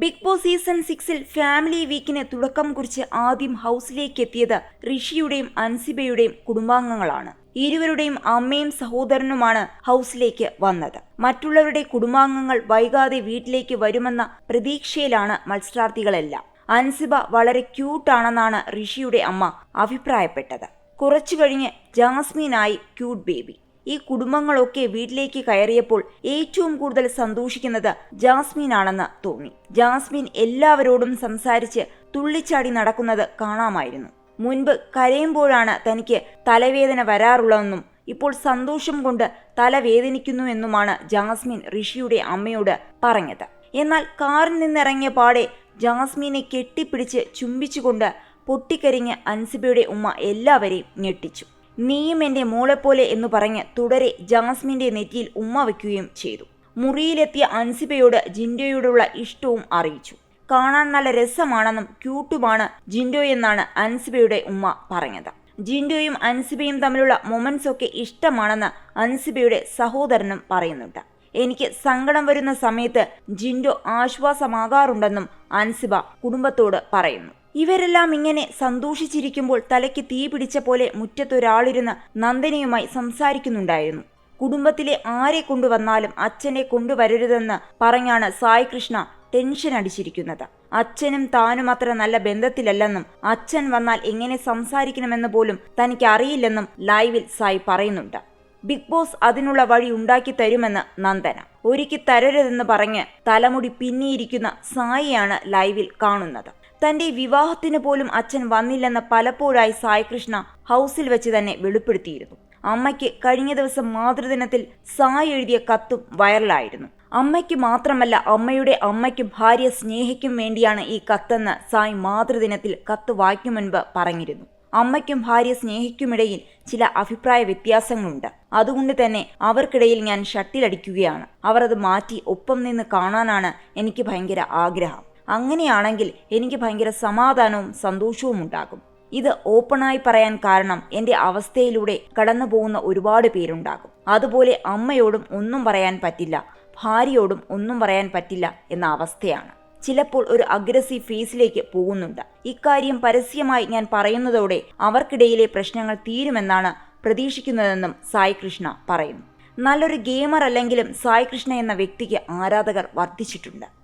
Big boss season സിക്സിൽ family വീക്കിന് തുടക്കം കുറിച്ച് ആദ്യം ഹൗസിലേക്ക് എത്തിയത് ഋഷിയുടെയും അൻസിബയുടെയും കുടുംബാംഗങ്ങളാണ്. ഇരുവരുടെയും അമ്മയും സഹോദരനുമാണ് ഹൗസിലേക്ക് വന്നത്. മറ്റുള്ളവരുടെ കുടുംബാംഗങ്ങൾ വൈകാതെ വീട്ടിലേക്ക് വരുമെന്ന പ്രതീക്ഷയിലാണ് മത്സരാർത്ഥികളെല്ലാം. അൻസിബ വളരെ ക്യൂട്ടാണെന്നാണ് ഋഷിയുടെ അമ്മ അഭിപ്രായപ്പെട്ടത്. കുറച്ചു കഴിഞ്ഞ് ജാസ്മിനായി ക്യൂട്ട് ബേബി ഈ കുടുംബങ്ങളൊക്കെ വീട്ടിലേക്ക് കയറിയപ്പോൾ ഏറ്റവും കൂടുതൽ സന്തോഷിക്കുന്നത് ജാസ്മിൻ ആണെന്ന് തോന്നി. ജാസ്മിൻ എല്ലാവരോടും സംസാരിച്ച് തുള്ളിച്ചാടി നടക്കുന്നത് കാണാമായിരുന്നു. മുൻപ് കരയുമ്പോഴാണ് തനിക്ക് തലവേദന വരാറുള്ളതെന്നും ഇപ്പോൾ സന്തോഷം കൊണ്ട് തലവേദനിക്കുന്നു എന്നുമാണ് ജാസ്മിൻ ഋഷിയുടെ അമ്മയോട് പറഞ്ഞത്. എന്നാൽ കാറിൽ നിന്നിറങ്ങിയ പാടെ ജാസ്മിനെ കെട്ടിപ്പിടിച്ച് ചുംബിച്ചുകൊണ്ട് പൊട്ടിക്കരിഞ്ഞ് അൻസിബയുടെ ഉമ്മ എല്ലാവരെയും ഞെട്ടിച്ചു. നീയും എന്റെ മോളെപ്പോലെ എന്ന് പറഞ്ഞ് തുടരെ ജാസ്മിന്റെ നെറ്റിയിൽ ഉമ്മ വയ്ക്കുകയും ചെയ്തു. മുറിയിലെത്തിയ അൻസിബയോട് ജിൻഡോയോടുള്ള ഇഷ്ടവും അറിയിച്ചു. കാണാൻ നല്ല രസമാണെന്നും ക്യൂട്ടുമാണ് ജിൻഡോ എന്നാണ് അൻസിബയുടെ ഉമ്മ പറഞ്ഞത്. ജിൻഡോയും അൻസിബയും തമ്മിലുള്ള മൊമെന്റ്സ് ഒക്കെ ഇഷ്ടമാണെന്ന് അൻസിബയുടെ സഹോദരനും പറയുന്നുണ്ട്. എനിക്ക് സങ്കടം വരുന്ന സമയത്ത് ജിൻഡോ ആശ്വാസമാകാറുണ്ടെന്നും അൻസിബ കുടുംബത്തോട് പറയുന്നു. ഇവരെല്ലാം ഇങ്ങനെ സന്തോഷിച്ചിരിക്കുമ്പോൾ തലയ്ക്ക് തീ പിടിച്ച പോലെ മുറ്റത്തൊരാളിരുന്ന് നന്ദനയുമായി സംസാരിക്കുന്നുണ്ടായിരുന്നു. കുടുംബത്തിലെ ആരെ കൊണ്ടുവന്നാലും അച്ഛനെ കൊണ്ടുവരരുതെന്ന് പറഞ്ഞാണ് സായ് കൃഷ്ണ ടെൻഷൻ അടിച്ചിരിക്കുന്നത്. അച്ഛനും താനും അത്ര നല്ല ബന്ധത്തിലല്ലെന്നും അച്ഛൻ വന്നാൽ എങ്ങനെ സംസാരിക്കണമെന്ന് പോലും തനിക്ക് അറിയില്ലെന്നും ലൈവിൽ സായി പറയുന്നുണ്ട്. ബിഗ് ബോസ് അതിനുള്ള വഴി ഉണ്ടാക്കി തരുമെന്ന് നന്ദന. ഒരുക്കി തരരുതെന്ന് പറഞ്ഞ് തലമുടി പിന്നിയിരിക്കുന്ന സായിയാണ് ലൈവിൽ കാണുന്നത്. തന്റെ വിവാഹത്തിന് പോലും അച്ഛൻ വന്നില്ലെന്ന് പലപ്പോഴായി സായികൃഷ്ണ ഹൗസിൽ വെച്ച് തന്നെ വെളിപ്പെടുത്തിയിരുന്നു. അമ്മയ്ക്ക് കഴിഞ്ഞ ദിവസം മാതൃദിനത്തിൽ സായ് എഴുതിയ കത്തും വൈറലായിരുന്നു. അമ്മയ്ക്ക് മാത്രമല്ല അമ്മയുടെ അമ്മയ്ക്കും ഭാര്യ സ്നേഹയ്ക്കും വേണ്ടിയാണ് ഈ കത്തെന്ന് സായ് മാതൃദിനത്തിൽ കത്ത് വായിക്കും മുൻപ് പറഞ്ഞിരുന്നു. അമ്മയ്ക്കും ഭാര്യ സ്നേഹിക്കുമിടയിൽ ചില അഭിപ്രായ വ്യത്യാസങ്ങളുണ്ട്. അതുകൊണ്ട് തന്നെ അവർക്കിടയിൽ ഞാൻ ഷട്ടിലടിക്കുകയാണ്. അവർ അത് മാറ്റി ഒപ്പം നിന്ന് കാണാനാണ് എനിക്ക് ഭയങ്കര ആഗ്രഹം. അങ്ങനെയാണെങ്കിൽ എനിക്ക് ഭയങ്കര സമാധാനവും സന്തോഷവും ഉണ്ടാകും. ഇത് ഓപ്പണായി പറയാൻ കാരണം എന്റെ അവസ്ഥയിലൂടെ കടന്നു പോകുന്ന ഒരുപാട് പേരുണ്ടാകും. അതുപോലെ അമ്മയോടും ഒന്നും പറയാൻ പറ്റില്ല ഭാര്യയോടും ഒന്നും പറയാൻ പറ്റില്ല എന്ന അവസ്ഥയാണ്. ചിലപ്പോൾ ഒരു അഗ്രസീവ് ഫേസിലേക്ക് പോകുന്നുണ്ട്. ഇക്കാര്യം പരസ്യമായി ഞാൻ പറയുന്നതോടെ അവർക്കിടയിലെ പ്രശ്നങ്ങൾ തീരുമെന്നാണ് പ്രതീക്ഷിക്കുന്നതെന്നും സായി കൃഷ്ണ പറയുന്നു. നല്ലൊരു ഗെയിമർ അല്ലെങ്കിലും സായി കൃഷ്ണ എന്ന വ്യക്തിക്ക് ആരാധകർ വർദ്ധിച്ചിട്ടുണ്ട്.